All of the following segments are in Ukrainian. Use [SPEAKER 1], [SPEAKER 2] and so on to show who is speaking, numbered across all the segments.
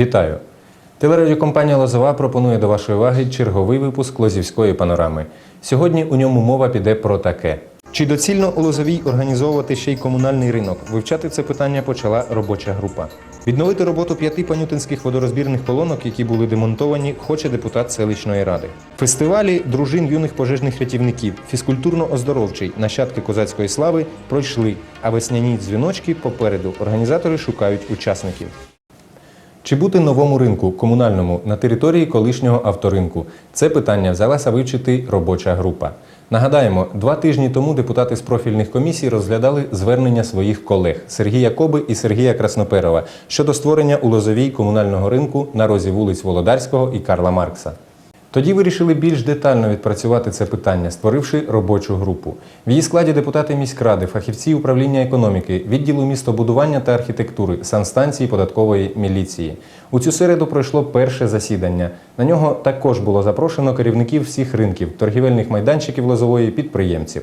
[SPEAKER 1] Вітаю! Телерадіокомпанія Лозова пропонує до вашої уваги черговий випуск Лозівської панорами. Сьогодні у ньому мова піде про таке. Чи доцільно у Лозовій організовувати ще й комунальний ринок? Вивчати це питання почала робоча група. Відновити роботу п'яти панютинських водорозбірних колонок, які були демонтовані, хоче депутат селищної ради. Фестивалі дружин юних пожежних рятівників, фізкультурно-оздоровчий, нащадки козацької слави пройшли, а весняні дзвіночки попереду. Організатори шукають учасників. Чи бути новому ринку комунальному на території колишнього авторинку? Це питання взялася вивчити робоча група. Нагадаємо, два тижні тому депутати з профільних комісій розглядали звернення своїх колег Сергія Коби і Сергія Красноперова щодо створення у Лозовій комунального ринку на розі вулиць Володарського і Карла Маркса. Тоді вирішили більш детально відпрацювати це питання, створивши робочу групу. В її складі депутати міськради, фахівці управління економіки, відділу містобудування та архітектури, санстанції податкової міліції. У цю середу пройшло перше засідання. На нього також було запрошено керівників всіх ринків, торгівельних майданчиків лозової підприємців.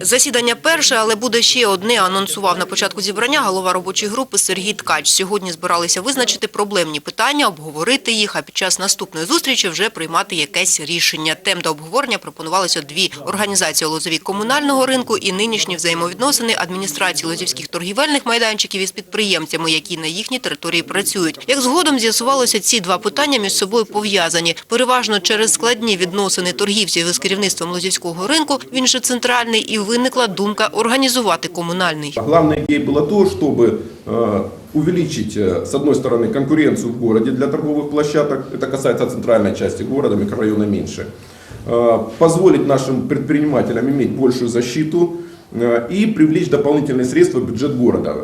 [SPEAKER 2] Засідання перше, але буде ще одне, анонсував на початку зібрання голова робочої групи Сергій Ткач. Сьогодні збиралися визначити проблемні питання, обговорити їх, а під час наступної зустрічі вже приймати якесь рішення. Тем до обговорення пропонувалися дві – організація Лозові комунального ринку і нинішні взаємовідносини адміністрації лозівських торгівельних майданчиків із підприємцями, які на їхній території працюють. Як згодом з'ясувалося, ці два питання між собою пов'язані. Переважно через складні відносини торгівців із керівництвом лозівського ринку, він же центральний, і виникла думка організувати комунальний.
[SPEAKER 3] Главной идеей было то, чтобы увеличить, с одной стороны, конкуренцию в городе для торговых площадок, это касается центральной части города, микрорайона меньше, позволить нашим предпринимателям иметь большую защиту и привлечь дополнительные средства в бюджет города.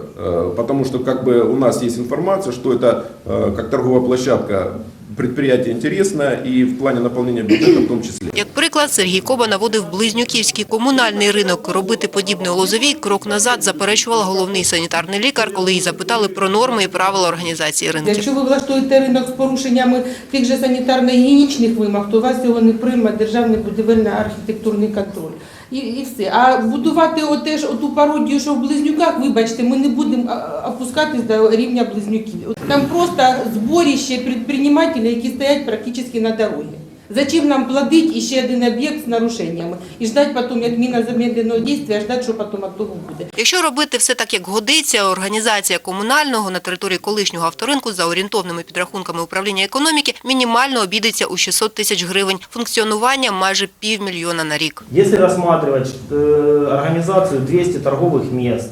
[SPEAKER 3] Потому что как бы у нас есть информация, что это э, как торговая площадка предприятие интересное и в плане наполнения бюджета в том числе.
[SPEAKER 2] Як приклад, Сергій Коба наводив Близнюківський комунальний ринок. Робити подібне у Лозовій крок назад заперечував головний санітарний лікар, коли її запитали про норми і правила організації ринків.
[SPEAKER 4] Якщо ви влаштуєте ринок з порушеннями тих же санітарно-гігієнічних вимог, то вас його не прийме державний будівельно-архітектурний контроль. І, і все. А будувати оте ж оту пародію, що в близнюках, вибачте, ми не будемо опускатись до рівня близнюків. Там просто зборіще підприємців, які стоять практично на дорозі. Зачем нам платити ще один об'єкт з нарушеннями і ждати потім, як міна замедленого дійства, ждати, що потім від того буде.
[SPEAKER 2] Якщо робити все так, як годиться, організація комунального на території колишнього авторинку за орієнтовними підрахунками управління економіки мінімально обійдеться у 600 тисяч гривень. Функціонування майже півмільйона на рік.
[SPEAKER 5] Если рассматривать э, организацию 200 торговых мест,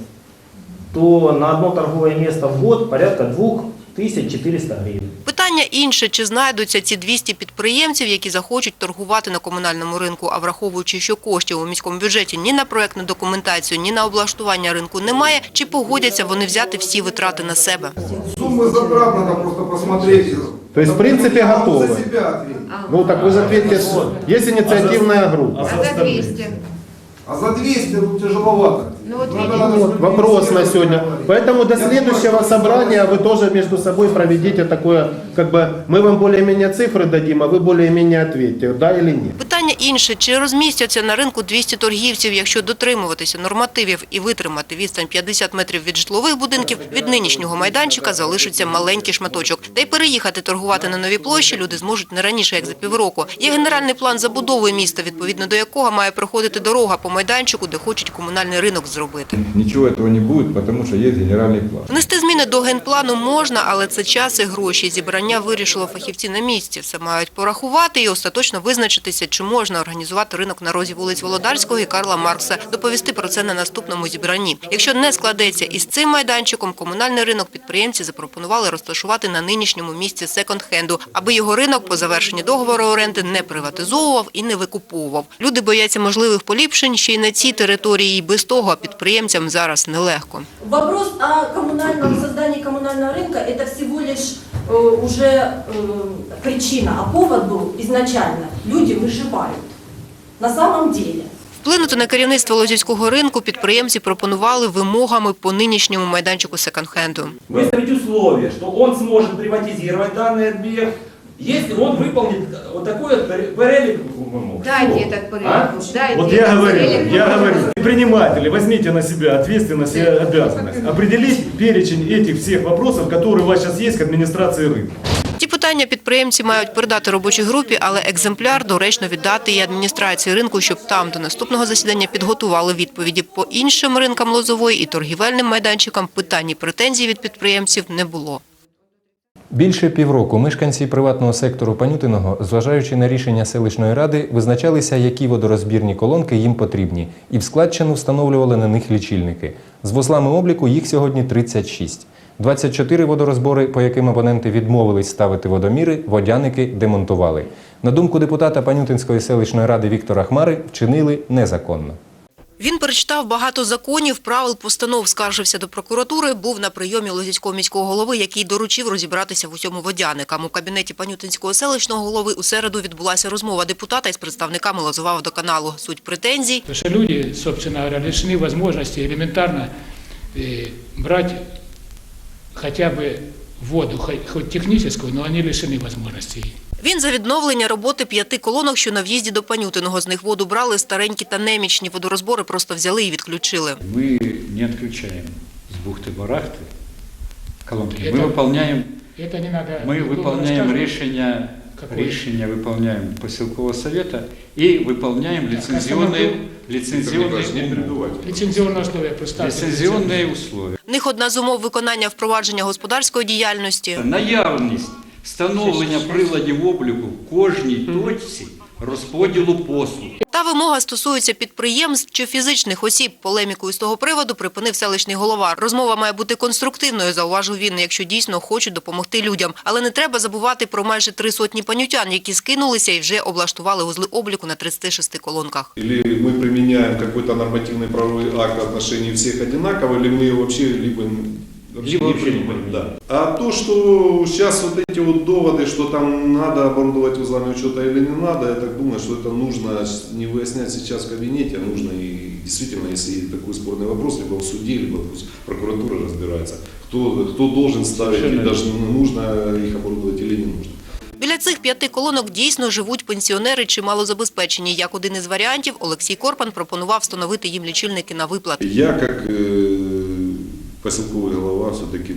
[SPEAKER 5] то на одно торговое место в год порядка 2400 гривен.
[SPEAKER 2] Питання інше, чи знайдуться ці 200 підприємців, які захочуть торгувати на комунальному ринку, а враховуючи, що коштів у міському бюджеті ні на проектну документацію, ні на облаштування ринку немає, чи погодяться вони взяти всі витрати на себе?
[SPEAKER 6] Суммы затрат надо просто посмотреть.
[SPEAKER 7] То есть, в принципе,
[SPEAKER 6] Надо
[SPEAKER 7] готовы.
[SPEAKER 6] За себя ответить.
[SPEAKER 7] Ну так вы же ответьте, что есть инициативная группа.
[SPEAKER 5] А за 200?
[SPEAKER 6] А за 200 ну, тяжеловато.
[SPEAKER 8] Ну, вот
[SPEAKER 6] Надо-
[SPEAKER 8] видите,
[SPEAKER 6] надо
[SPEAKER 7] Вот,
[SPEAKER 6] с людьми
[SPEAKER 7] вопрос на
[SPEAKER 6] беседовать.
[SPEAKER 7] сегодня. Поэтому до
[SPEAKER 6] Я
[SPEAKER 7] следующего
[SPEAKER 6] думаю, что-
[SPEAKER 7] собрания вы тоже между собой проведите такое, как бы мы вам более-менее цифры дадим, а вы более-менее ответьте, да или нет.
[SPEAKER 2] Питання інше, чи розмістяться на ринку 200 торгівців, якщо дотримуватися нормативів і витримати відстань 50 метрів від житлових будинків, від нинішнього майданчика залишиться маленький шматочок. Та й переїхати торгувати на нові площі люди зможуть не раніше, як за півроку. Є генеральний план забудови міста, відповідно до якого має проходити дорога по майданчику, де хочуть комунальний ринок зробити.
[SPEAKER 9] Ничего этого не будет, потому что есть генеральный план.
[SPEAKER 2] Внести зміни до генплану можна, але це час і гроші. Зібрання вирішило фахівці на місці. Все мають порахувати і остаточно визначитися, чи можна організувати ринок на розі вулиць Володарського і Карла Маркса. Доповісти про це на наступному зібранні. Якщо не складеться із цим майданчиком, комунальний ринок підприємці запропонували розташувати на нинішньому місці секонд-хенду, аби його ринок по завершенні договору оренди не приватизовував і не викуповував. Люди бояться можливих поліпшень ще й на цій території. І без того підприємцям зараз нелегко.
[SPEAKER 8] Вопрос о коммунальном создании коммунального рынка – это всего лишь э, уже э, причина, а повод был изначально. Люди выживают. На самом деле.
[SPEAKER 2] Вплинути на керівництво Лозівського ринку підприємці пропонували вимогами по нинішньому майданчику секонд-хенду.
[SPEAKER 5] Выставить условие, что он сможет приватизировать данный объект
[SPEAKER 10] Если он выполнит вот такой вот пере- перелик вымог.
[SPEAKER 11] Дайте
[SPEAKER 10] Всё.
[SPEAKER 11] этот перелик.
[SPEAKER 10] А?
[SPEAKER 11] Дайте
[SPEAKER 10] Вот я
[SPEAKER 11] этот
[SPEAKER 10] говорю,
[SPEAKER 11] перелик.
[SPEAKER 10] я говорю, предприниматели, возьмите на себя ответственность и обязанность. Определить перечень этих всех вопросов, которые у вас сейчас есть к администрации рынка.
[SPEAKER 2] Ті питання підприємці мають передати робочій групі, але екземпляр доречно віддати і адміністрації ринку, щоб там до наступного засідання підготували відповіді по іншим ринкам лозової і торгівельним майданчикам. Питань і претензій від підприємців не було.
[SPEAKER 1] Більше півроку мешканці приватного сектору Панютиного, зважаючи на рішення селищної ради, визначалися, які водорозбірні колонки їм потрібні, і в складчину встановлювали на них лічильники. З вузлами обліку їх сьогодні 36. 24 водорозбори, по яким абоненти відмовились ставити водоміри, водяники демонтували. На думку депутата Панютинської селищної ради Віктора Хмари, вчинили незаконно.
[SPEAKER 2] Він перечитав багато законів, правил, постанов, скаржився до прокуратури, був на прийомі Лозівського міського голови, який доручив розібратися в усьому водяникам. У кабінеті Панютинського селищного голови у середу відбулася розмова депутата із представниками Лозова водоканалу. Суть претензій
[SPEAKER 12] Потому что люди, собственно говоря, лишены возможности элементарно э, брать хотя бы воду, хоть, хоть техническую, но они лишены возможности.
[SPEAKER 2] Він за відновлення роботи п'яти колонок, що на в'їзді до Панютиного. З них воду брали старенькі та немічні. Водорозбори просто взяли і відключили.
[SPEAKER 13] Мы не отключаем с бухты-барахты колонки.
[SPEAKER 12] Это-
[SPEAKER 13] Мы выполняем,
[SPEAKER 12] Это не надо...
[SPEAKER 13] мы
[SPEAKER 12] долго
[SPEAKER 13] выполняем
[SPEAKER 12] рассказывать.
[SPEAKER 13] решение,
[SPEAKER 12] Какое?
[SPEAKER 13] решение выполняем поселкового совета и выполняем лицензионные, лицензионные, умовы.
[SPEAKER 12] Лицензионные условия представьте.
[SPEAKER 13] лицензионные условия.
[SPEAKER 2] В них одна з умов виконання впровадження господарської діяльності.
[SPEAKER 13] Наявність встановлення приладів обліку в кожній точці розподілу послуг.
[SPEAKER 2] Та вимога стосується підприємств чи фізичних осіб. Полеміку із того приводу припинив селищний голова. Розмова має бути конструктивною, зауважив він, якщо дійсно хочуть допомогти людям. Але не треба забувати про майже три сотні панютян, які скинулися і вже облаштували узли обліку на 36 колонках.
[SPEAKER 6] Или мы применяем какой-то нормативный правовой акт в отношении всех одинаково, или мы вообще либо вообще
[SPEAKER 13] Либо
[SPEAKER 6] не
[SPEAKER 13] вообще не
[SPEAKER 6] принимаем. Да. А то, что сейчас вот эти вот доводы, что там надо оборудовать узлами учета или не надо, я так думаю, что это нужно не выяснять сейчас в кабинете, а нужно и действительно, если такой спорный вопрос, либо в суде, либо пусть прокуратура разбирается, кто, кто должен ставить, и
[SPEAKER 13] Совершенно
[SPEAKER 6] даже нужно их оборудовать или не нужно.
[SPEAKER 2] Біля цих п'яти колонок дійсно живуть пенсіонери чи малозабезпечені. Як один із варіантів, Олексій Корпан пропонував встановити їм лічильники на виплати.
[SPEAKER 6] Я, как э, поселковый глава, все-таки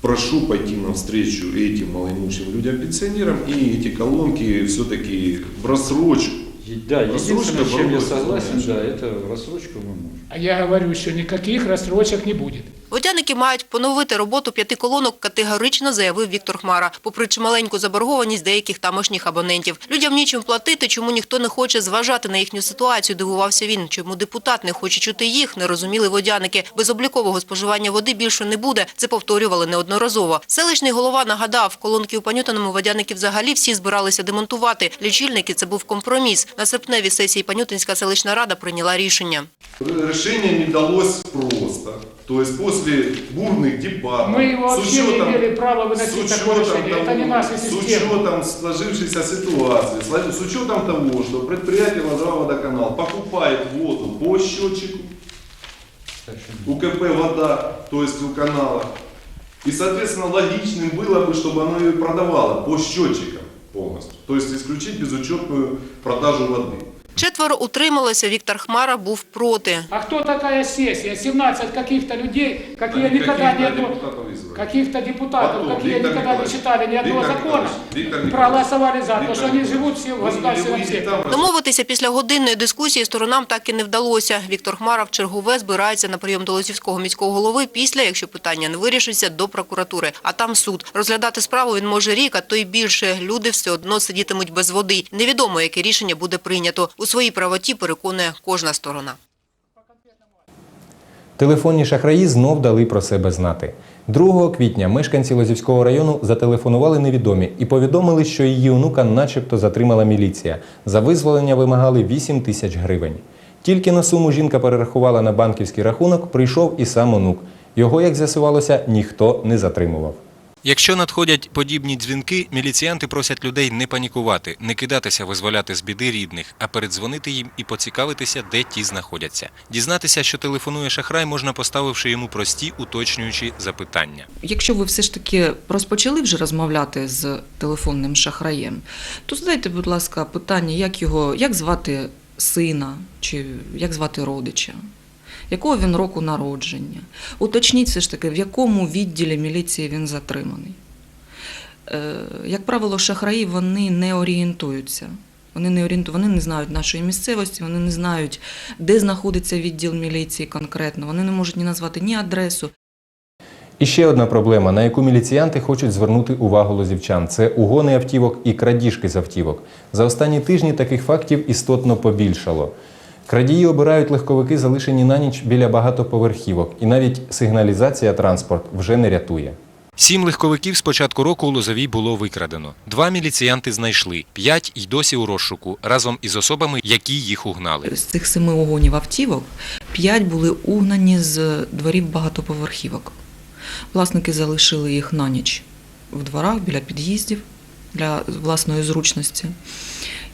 [SPEAKER 6] прошу пойти навстречу этим малоимущим людям-пенсионерам и эти колонки все-таки в рассрочку.
[SPEAKER 13] И Да, единственное, чем я согласен, да, это рассрочку мы можем.
[SPEAKER 12] А я говорю, что никаких рассрочек не будет.
[SPEAKER 2] Водяники мають поновити роботу п'яти колонок, категорично заявив Віктор Хмара, попри чималеньку заборгованість деяких тамошніх абонентів. Людям нічим платити, чому ніхто не хоче зважати на їхню ситуацію, дивувався він. Чому депутат не хоче чути їх, не розуміли водяники. Безоблікового споживання води більше не буде. Це повторювали неодноразово. Селищний голова нагадав, колонки у Панютиному водяники взагалі всі збиралися демонтувати. Лічильники – це був компроміс. На серпневій сесії Панютинська селищна рада прийняла рішення.
[SPEAKER 6] Решение не далось просто. То есть после бурных дебатов,
[SPEAKER 12] Мы его
[SPEAKER 6] с
[SPEAKER 12] вообще не
[SPEAKER 6] учетом-
[SPEAKER 12] имели права выносить
[SPEAKER 6] с
[SPEAKER 12] такое
[SPEAKER 6] учетом
[SPEAKER 12] решение. Это не
[SPEAKER 6] того-
[SPEAKER 12] наша
[SPEAKER 6] С
[SPEAKER 12] система.
[SPEAKER 6] учетом сложившейся ситуации, с с учетом того, что предприятие Лазова водоканал покупает воду по счетчику, УКП вода, то есть у канала. И, соответственно, логичным было бы, чтобы оно ее продавало по счетчикам полностью. То есть исключить безучетную продажу воды.
[SPEAKER 2] Четверо утрималося, Віктор Хмара був проти.
[SPEAKER 12] А кто такая сессия? 17 каких-то людей, ни одного...
[SPEAKER 6] депутатов избрали.
[SPEAKER 12] Каких-то депутатов,
[SPEAKER 6] Потом,
[SPEAKER 12] какие
[SPEAKER 6] Виктор
[SPEAKER 12] никогда не читали ни одного
[SPEAKER 6] Виктор
[SPEAKER 12] закона,
[SPEAKER 6] Николаевич, Виктор
[SPEAKER 12] и
[SPEAKER 6] Николаевич,
[SPEAKER 12] проголосовали за, потому
[SPEAKER 6] Виктор
[SPEAKER 12] что они
[SPEAKER 6] Николаевич,
[SPEAKER 12] живут все в
[SPEAKER 6] вы не
[SPEAKER 12] государственном
[SPEAKER 6] будете
[SPEAKER 12] секторе.
[SPEAKER 6] там
[SPEAKER 2] Домовитися після годинної дискусії сторонам так і не вдалося. Віктор Хмара в чергове збирається на прийом до Лозівського міського голови після, якщо питання не вирішиться, до прокуратури. А там суд. Розглядати справу він може рік, а то й більше. Люди все одно сидітимуть без води. Невідомо, яке рішення буде прийнято. У своїй правоті переконує кожна сторона.
[SPEAKER 1] Телефонні шахраї знов дали про себе знати. 2 квітня мешканці Лозівського району зателефонували невідомі і повідомили, що її онука начебто затримала міліція. За визволення вимагали 8 тисяч гривень. Тільки на суму жінка перерахувала на банківський рахунок, прийшов і сам онук. Його, як з'ясувалося, ніхто не затримував. Якщо надходять подібні дзвінки, міліціянти просять людей не панікувати, не кидатися визволяти з біди рідних, а передзвонити їм і поцікавитися, де ті знаходяться. Дізнатися, що телефонує шахрай, можна поставивши йому прості уточнюючі запитання.
[SPEAKER 11] Якщо ви все ж таки розпочали вже розмовляти з телефонним шахраєм, то задайте, будь ласка, питання, як його, як звати сина чи як звати родича, якого він року народження. Уточніть все ж таки, в якому відділі міліції він затриманий. Е, Як правило, шахраї вони не орієнтуються. Вони не орієнту, вони не знають нашої місцевості, вони не знають, де знаходиться відділ міліції конкретно. Вони не можуть ні назвати ні адресу,
[SPEAKER 1] І ще одна проблема, на яку міліціянти хочуть звернути увагу лозівчан це угони автівок і крадіжки з автівок. За останні тижні таких фактів істотно побільшало. Крадії обирають легковики, залишені на ніч біля багатоповерхівок, і навіть сигналізація транспорт вже не рятує. Сім легковиків з початку року у Лозовій було викрадено. Два міліціянти знайшли, п'ять й досі у розшуку, разом із особами, які їх угнали.
[SPEAKER 11] З цих семи угонів автівок п'ять були угнані з дворів багатоповерхівок. Власники залишили їх на ніч в дворах біля під'їздів для власної зручності.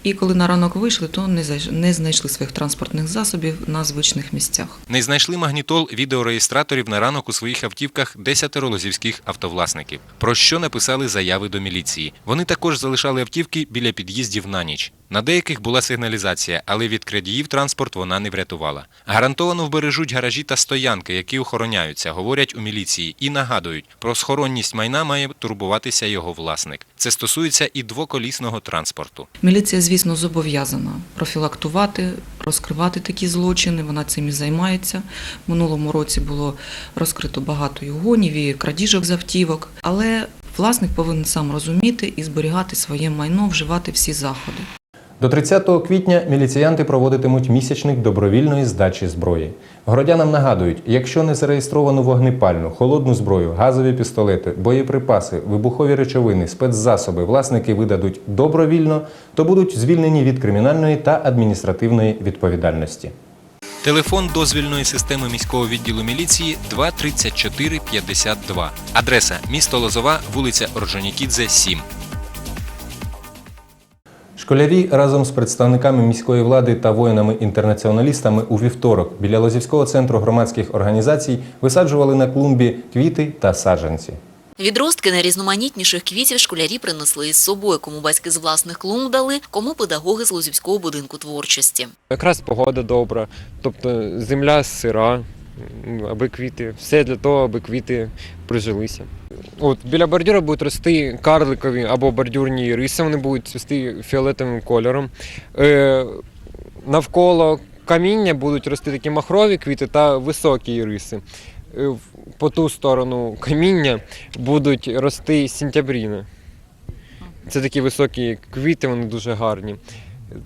[SPEAKER 11] І коли на ранок вийшли, то не знайшли своїх транспортних засобів на звичних місцях.
[SPEAKER 1] Не знайшли магнітол відеореєстраторів на ранок у своїх автівках десятеро лозівських автовласників, про що написали заяви до міліції. Вони також залишали автівки біля під'їздів на ніч. На деяких була сигналізація, але від крадіїв транспорт вона не врятувала. Гарантовано вбережуть гаражі та стоянки, які охороняються, говорять у міліції, і нагадують, про схоронність майна має турбуватися його власник. Це стосується і двоколісного транспорту.
[SPEAKER 11] Міліція, звісно, зобов'язана профілактувати, розкривати такі злочини. Вона цим і займається. Минулому році було розкрито багато і і крадіжок з автівок. Але власник повинен сам розуміти і зберігати своє майно, вживати всі заходи.
[SPEAKER 1] До 30 квітня міліціянти проводитимуть місячник добровільної здачі зброї. Городянам нагадують, якщо не зареєстровану вогнепальну, холодну зброю, газові пістолети, боєприпаси, вибухові речовини, спецзасоби власники видадуть добровільно, то будуть звільнені від кримінальної та адміністративної відповідальності. Телефон дозвільної системи міського відділу міліції 234 52. Адреса місто Лозова, вулиця Орджонікідзе, 7. Школярі разом з представниками міської влади та воїнами-інтернаціоналістами у вівторок біля Лозівського центру громадських організацій висаджували на клумбі квіти та саджанці.
[SPEAKER 14] Відростки найрізноманітніших квітів школярі принесли із собою, кому батьки з власних клумб дали, кому педагоги з Лозівського будинку творчості.
[SPEAKER 15] Якраз погода добра, тобто земля сира, аби квіти, все для того, аби квіти прижилися. От біля бордюра будуть рости карликові або бордюрні риси, вони будуть цвісти фіолетовим кольором. Е, навколо каміння будуть рости такі махрові квіти та високі риси. Е, по ту сторону каміння будуть рости сентябріни. Це такі високі квіти, вони дуже гарні.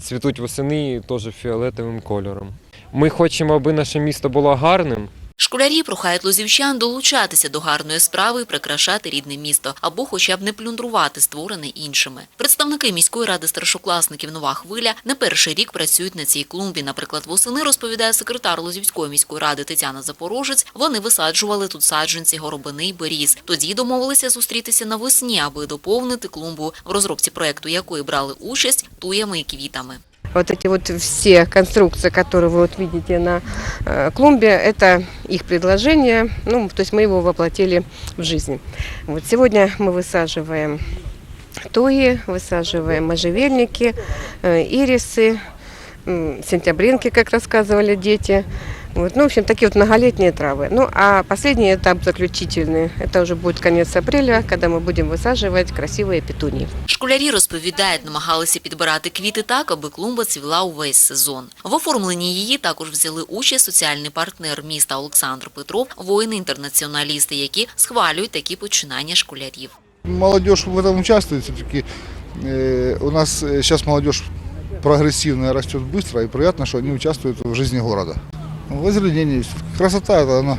[SPEAKER 15] Цвітуть восени теж фіолетовим кольором. Ми хочемо, аби наше місто було гарним.
[SPEAKER 14] Школярі прохають лозівчан долучатися до гарної справи і прикрашати рідне місто, або хоча б не плюндрувати створене іншими. Представники міської ради старшокласників Нова хвиля не перший рік працюють на цій клумбі. Наприклад, восени розповідає секретар Лозівської міської ради Тетяна Запорожець. Вони висаджували тут саджанці, горобини й беріз. Тоді домовилися зустрітися навесні, аби доповнити клумбу, в розробці проекту якої брали участь туями і квітами.
[SPEAKER 16] Вот эти вот все конструкции, которые вы вот видите на э, клумбе, это их предложение, ну, то есть мы его воплотили в жизнь. Вот сегодня мы высаживаем туи, высаживаем можжевельники, э, ирисы, сентябринки, как рассказывали дети. Вот, ну, в общем, такие вот многолетние травы. Ну, а последний этап заключительный, это уже будет конец апреля, когда мы будем высаживать красивые петунии.
[SPEAKER 14] Школярі розповідають, намагалися підбирати квіти так, аби клумба цвіла увесь сезон. В оформленні її також взяли участь соціальний партнер міста Олександр Петров, воїни-інтернаціоналісти, які схвалюють такі починання школярів.
[SPEAKER 17] Молодежь в этом участвует все-таки. Э, у нас сейчас молодежь прогрессивная растет быстро, и приятно, что они участвуют в жизни города. Возрождение, красота, это она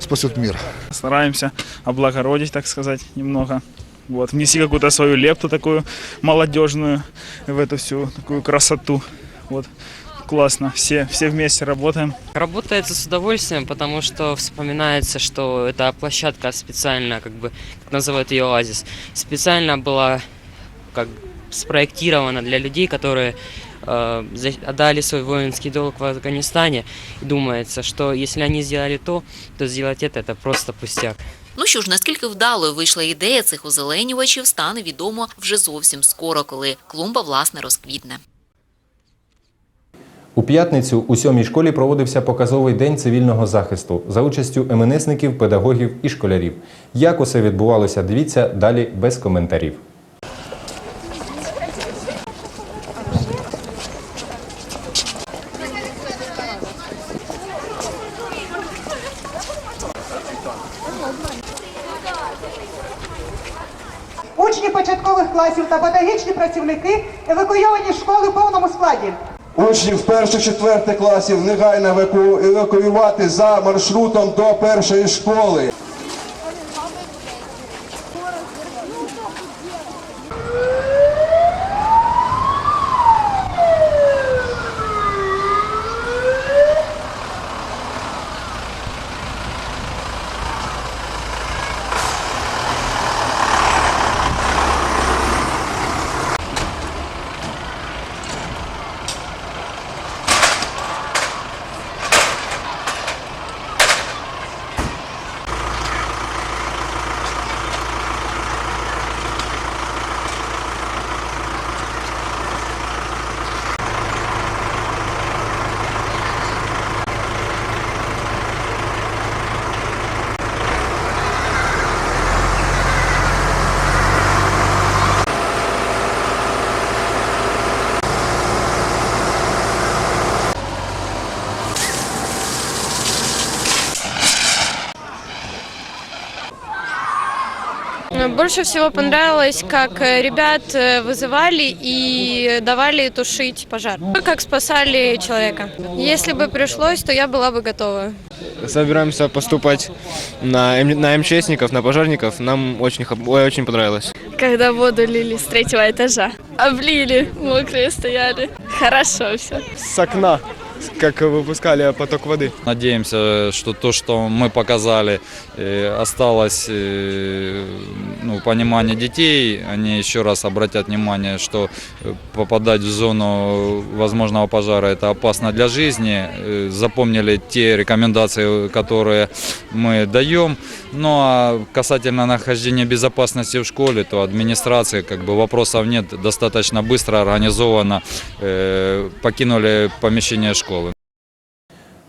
[SPEAKER 17] спасет мир.
[SPEAKER 18] Стараемся облагородить, так сказать, немного. Вот, внеси какую-то свою лепту такую молодежную в эту всю такую красоту. Вот. классно, все, все вместе работаем.
[SPEAKER 19] Работается с удовольствием, потому что вспоминается, что эта площадка специально, как бы, как называют ее оазис, специально была как спроектирована для людей, которые отдали свой воинский долг в Афганистане. И думается, что если они сделали то, то сделать это это просто пустяк.
[SPEAKER 14] Ну що ж, наскільки вдалою вийшла ідея цих озеленювачів, стане відомо вже зовсім скоро, коли клумба власне розквітне.
[SPEAKER 1] У п'ятницю у сьомій школі проводився показовий день цивільного захисту за участю МНСників, педагогів і школярів. Як усе відбувалося, дивіться далі без коментарів.
[SPEAKER 20] Учні початкових класів та педагогічні працівники евакуйовані з школи в повному складі.
[SPEAKER 21] Учнів перших четвертих класів негайно еваку- евакуювати за маршрутом до першої школи.
[SPEAKER 22] Больше всего понравилось, как э, ребят э, вызывали и давали тушить пожар. Как спасали человека. Если бы пришлось, то я была бы готова.
[SPEAKER 23] Собираемся поступать на, М- на МЧСников, на пожарников. Нам очень, х- ой, очень понравилось.
[SPEAKER 22] Когда воду лили с третьего этажа. Облили, мокрые стояли. Хорошо все.
[SPEAKER 23] С окна, как выпускали поток воды.
[SPEAKER 24] Надеемся, что то, что мы показали, э, осталось э, ну, понимание детей. Они еще раз обратят внимание, что э, попадать в зону возможного пожара это опасно для жизни. Э, Запомнили те рекомендации, которые мы даем. Ну а касательно нахождения безопасности в школе, то администрации как бы вопросов нет. Достаточно быстро, организованно э, покинули помещение школы.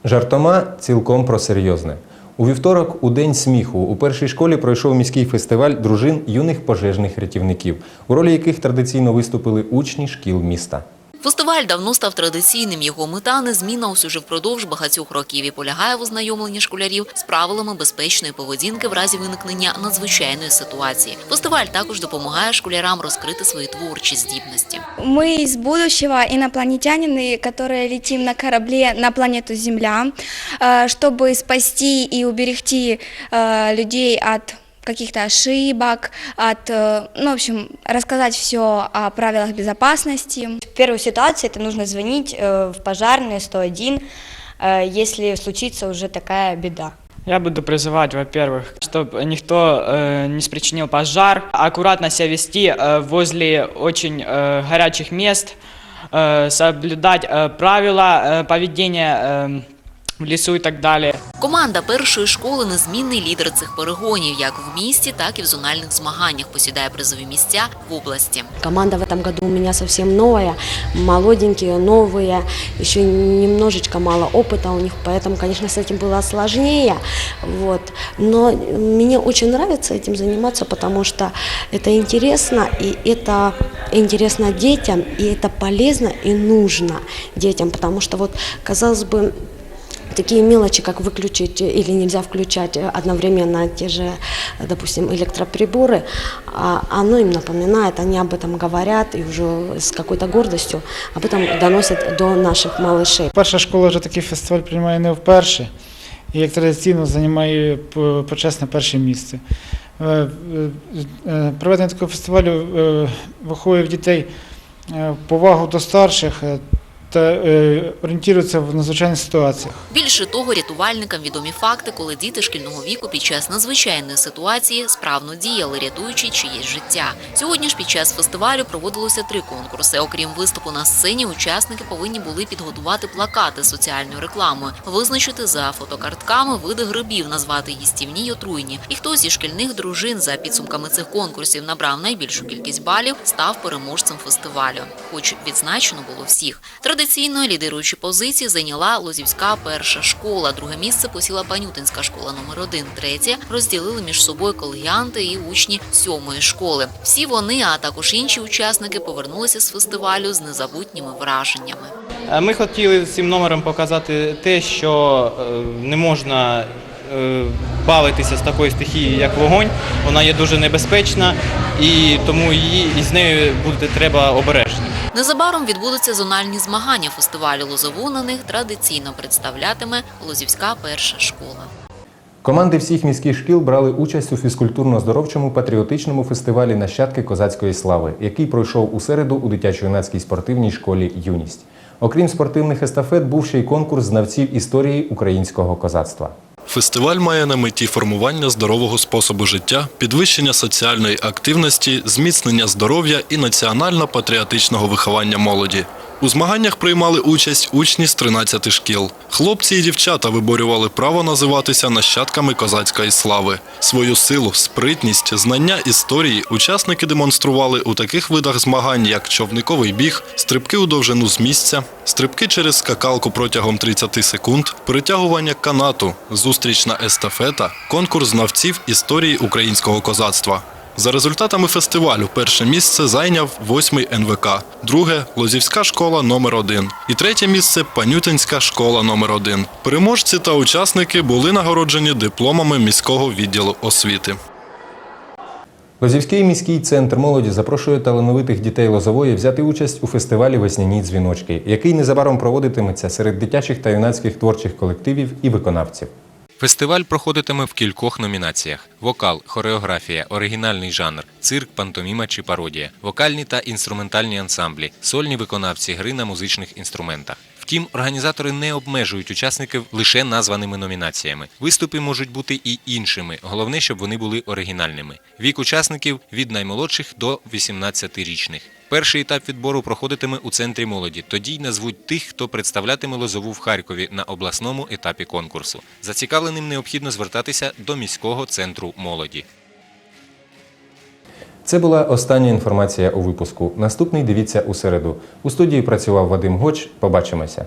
[SPEAKER 1] Жартома цілком про серйозне. У вівторок, у день сміху, у першій школі пройшов міський фестиваль дружин юних пожежних рятівників, у ролі яких традиційно виступили учні шкіл міста.
[SPEAKER 14] Фестиваль давно став традиційним. Його мета незмінна ось уже впродовж багатьох років і полягає в ознайомленні школярів з правилами безпечної поведінки в разі виникнення надзвичайної ситуації. Фестиваль також допомагає школярам розкрити свої творчі здібності.
[SPEAKER 25] Мы из будущего инопланетянины, которые летим на корабле на планету Земля, э, чтобы спасти и уберегти э, людей от каких-то ошибок, от, э, ну, в общем, рассказать все о правилах безопасности.
[SPEAKER 26] В первой ситуации это нужно звонить э, в пожарные 101, э, если случится уже такая беда.
[SPEAKER 27] Я буду призывать, во-первых, чтобы никто э, не спричинил пожар, аккуратно себя вести э, возле очень э, горячих мест, э, соблюдать э, правила э, поведения э, в лесу и так далее.
[SPEAKER 14] Команда першої школи незмінний лідер цих перегонів, як в місті, так і в зональних змаганнях. Посідає призові місця в області.
[SPEAKER 28] Команда в этом году у меня совсем новая, молоденькие, новые, еще немножечко мало опыта у них, поэтому, конечно, с этим было сложнее. Вот. Но мне очень нравится этим заниматься, потому что это интересно, и это интересно детям, и это полезно и нужно детям, потому что вот, казалось бы, такие мелочи, как выключить или нельзя включать одновременно те же, допустим, электроприборы, а оно им напоминает, они об этом говорят и уже с какой-то гордостью об этом доносят до наших малышей.
[SPEAKER 29] Перша школа вже такий фестиваль приймає не вперше. І як традиційно займає п- почесне перше місце. Е, е, е, Проведення такого фестивалю е, виховує в дітей е, повагу до старших, е, та е, орієнтуються в надзвичайних ситуаціях.
[SPEAKER 14] Більше того, рятувальникам відомі факти, коли діти шкільного віку під час надзвичайної ситуації справно діяли, рятуючи чиєсь життя. Сьогодні ж під час фестивалю проводилося три конкурси. Окрім виступу на сцені, учасники повинні були підготувати плакати з соціальною рекламою, визначити за фотокартками види грибів, назвати їстівні й отруйні. І хто зі шкільних дружин за підсумками цих конкурсів набрав найбільшу кількість балів, став переможцем фестивалю. Хоч відзначено було всіх. Традиційно лідируючі позиції зайняла Лозівська перша школа. Друге місце посіла Панютинська школа номер 1 Третє розділили між собою колегіанти і учні сьомої школи. Всі вони, а також інші учасники, повернулися з фестивалю з незабутніми враженнями.
[SPEAKER 30] Е, Ми хотіли цим номером показати те, що е, не можна е, бавитися з такою стихією, як вогонь. Вона є дуже небезпечна і тому її із нею бути треба обережним.
[SPEAKER 14] Незабаром відбудуться зональні змагання фестивалю Лозову. На них традиційно представлятиме Лозівська перша школа.
[SPEAKER 1] Команди всіх міських шкіл брали участь у фізкультурно-здоровчому патріотичному фестивалі Нащадки козацької слави, який пройшов у середу у дитячо-юнацькій спортивній школі Юність. Окрім спортивних естафет, був ще й конкурс знавців історії українського козацтва.
[SPEAKER 31] Фестиваль має на меті формування здорового способу життя, підвищення соціальної активності, зміцнення здоров'я і національно-патріотичного виховання молоді. У змаганнях приймали участь учні з 13 шкіл. Хлопці і дівчата виборювали право називатися нащадками козацької слави. Свою силу, спритність, знання історії учасники демонстрували у таких видах змагань, як човниковий біг, стрибки у довжину з місця, стрибки через скакалку протягом 30 секунд, перетягування канату, зустрічна естафета, конкурс знавців історії українського козацтва. За результатами фестивалю перше місце зайняв восьмий НВК, друге Лозівська школа номер 1 і третє місце Панютинська школа номер 1 Переможці та учасники були нагороджені дипломами міського відділу освіти.
[SPEAKER 1] Лозівський міський центр молоді запрошує талановитих дітей Лозової взяти участь у фестивалі Весняні дзвіночки, який незабаром проводитиметься серед дитячих та юнацьких творчих колективів і виконавців.
[SPEAKER 32] Фестиваль проходитиме в кількох номінаціях: вокал, хореографія, оригінальний жанр, цирк, пантоміма чи пародія, вокальні та інструментальні ансамблі, сольні виконавці гри на музичних інструментах. Втім, організатори не обмежують учасників лише названими номінаціями. Виступи можуть бути і іншими. Головне, щоб вони були оригінальними. Вік учасників від наймолодших до 18-річних. Перший етап відбору проходитиме у центрі молоді. Тоді й назвуть тих, хто представлятиме Лозову в Харкові на обласному етапі конкурсу. Зацікавленим необхідно звертатися до міського центру молоді.
[SPEAKER 1] Це була остання інформація у випуску. Наступний дивіться у середу. У студії працював Вадим Гоч. Побачимося.